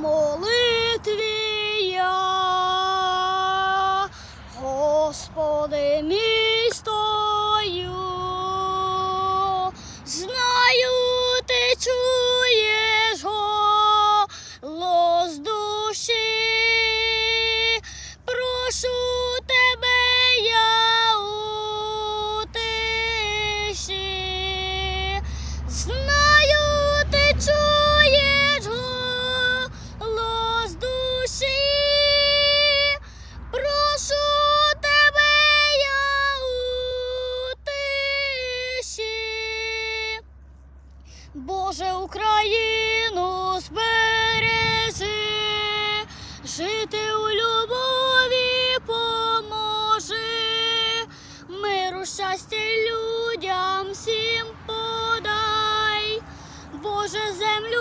молитві я, Господи, мій Боже, Україну збережи, жити у любові поможи, миру щастя людям всім подай, Боже, землю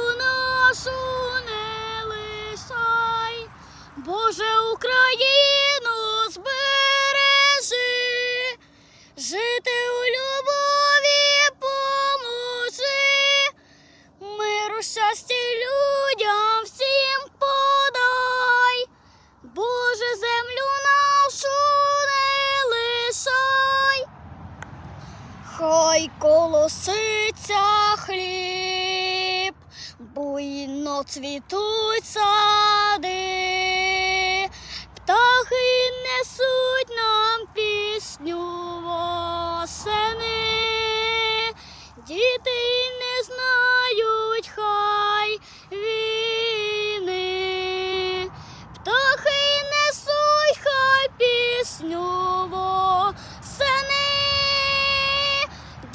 Хай колоситься хліб, буйно цвітуть сади, птахи несуть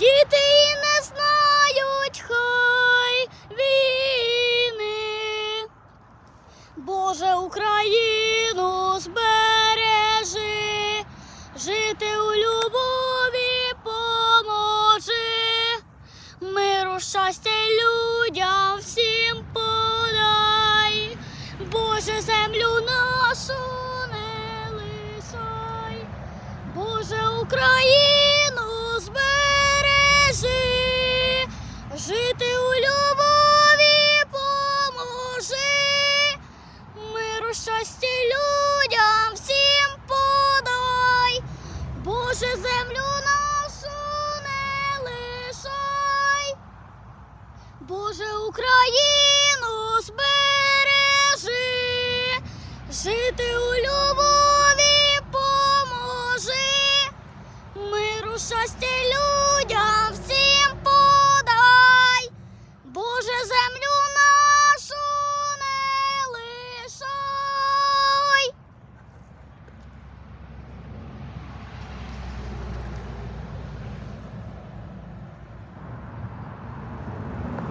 Діти не знають хай війни. Боже Україну збережи, жити у любові поможи, миру, щастя людям всім подай, Боже землю нашу не лишай, Боже Україну. щасті людям всім подай, Боже землю нашу не лишай, Боже Україну збережи, жити у любові поможи, миру щастя людям.